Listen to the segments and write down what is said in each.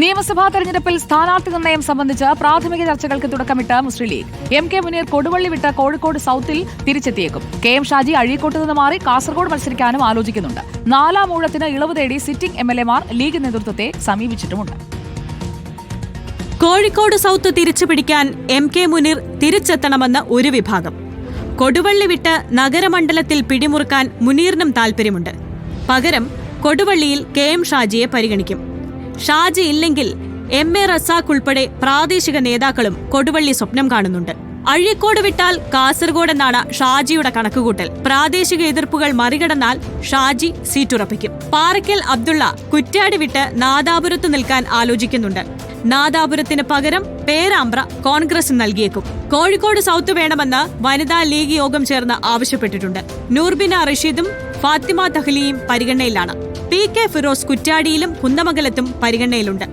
നിയമസഭാ തെരഞ്ഞെടുപ്പിൽ സ്ഥാനാർത്ഥി നിർണയം സംബന്ധിച്ച് പ്രാഥമിക ചർച്ചകൾക്ക് തുടക്കമിട്ട് മുസ്ലിം ലീഗ്. എം കെ മുനീർ കൊടുവള്ളി വിട്ട് കോഴിക്കോട് സൌത്തിൽ തിരിച്ചെത്തിയേക്കും. കെ എം ഷാജി അഴീക്കോട്ട് നിന്ന് മാറി കാസർഗോഡ് മത്സരിക്കാനും ആലോചിക്കുന്നുണ്ട്. നാലാം ഊഴത്തിന് ഇളവ് തേടി സിറ്റിംഗ് എം എൽ എമാർ ലീഗ് നേതൃത്വത്തെ സമീപിച്ചിട്ടുമുണ്ട്. കോഴിക്കോട് സൗത്ത് തിരിച്ചുപിടിക്കാൻ എം കെ മുനീർ തിരിച്ചെത്തണമെന്ന് ഒരു വിഭാഗം. കൊടുവള്ളി വിട്ട് നഗരമണ്ഡലത്തിൽ പിടിമുറുക്കാൻ മുനീറിനും താൽപ്പര്യമുണ്ട് പകരം കൊടുവള്ളിയിൽ കെ എം ഷാജിയെ പരിഗണിക്കും. ഷാജി ഇല്ലെങ്കിൽ എം എ റസാഖ് ഉൾപ്പെടെ പ്രാദേശിക നേതാക്കളും കൊടുവള്ളി സ്വപ്നം കാണുന്നുണ്ട്. അഴീക്കോട് വിട്ടാൽ കാസർഗോഡ് എന്നാണ് ഷാജിയുടെ കണക്കുകൂട്ടൽ. പ്രാദേശിക എതിർപ്പുകൾ മറികടന്നാൽ ഷാജി സീറ്റുറപ്പിക്കും. പാറയ്ക്കൽ അബ്ദുള്ള കുറ്റ്യാടി വിട്ട് നാദാപുരത്ത് നിൽക്കാൻ ആലോചിക്കുന്നുണ്ട്. നാദാപുരത്തിന് പകരം പേരാമ്പ്ര കോൺഗ്രസ് നൽകിയേക്കും. കോഴിക്കോട് സൗത്ത് വേണമെന്ന് വനിതാ ലീഗ് യോഗം ചേർന്ന് ആവശ്യപ്പെട്ടിട്ടുണ്ട്. നൂർബിന റഷീദും ഫാത്തിമ തഹ്ലിയും പരിഗണനയിലാണ്. പി കെ ഫിറോസ് കുറ്റാടിയിലും കുന്ദമംഗലത്തും പരിഗണനയിലുണ്ട്.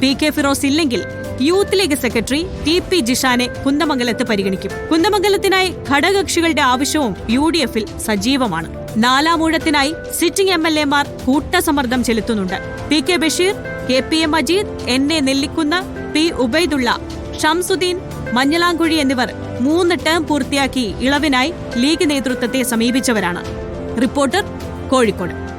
പി കെ ഫിറോസ് ഇല്ലെങ്കിൽ youth League secretary T P ജിഷാനെ കുന്ദമംഗലത്ത് പരിഗണിക്കും. കുന്ദമംഗലത്തിനായി ഘടകകക്ഷികളുടെ ആവശ്യവും യു ഡി എഫിൽ സജീവമാണ് നാലാമൂഴത്തിനായി സിറ്റിംഗ് എം എൽ എമാർ കൂട്ടസമ്മർദ്ദം ചെലുത്തുന്നുണ്ട്. P K Basheer K P A Majeed N A Nellikkunnu P Ubaidulla Shamsuddin Manjalamkuzhi എന്നിവർ മൂന്ന് ടേം പൂർത്തിയാക്കി ഇളവിനായി ലീഗ് നേതൃത്വത്തെ സമീപിച്ചവരാണ്. റിപ്പോർട്ടർ കോഴിക്കോട്.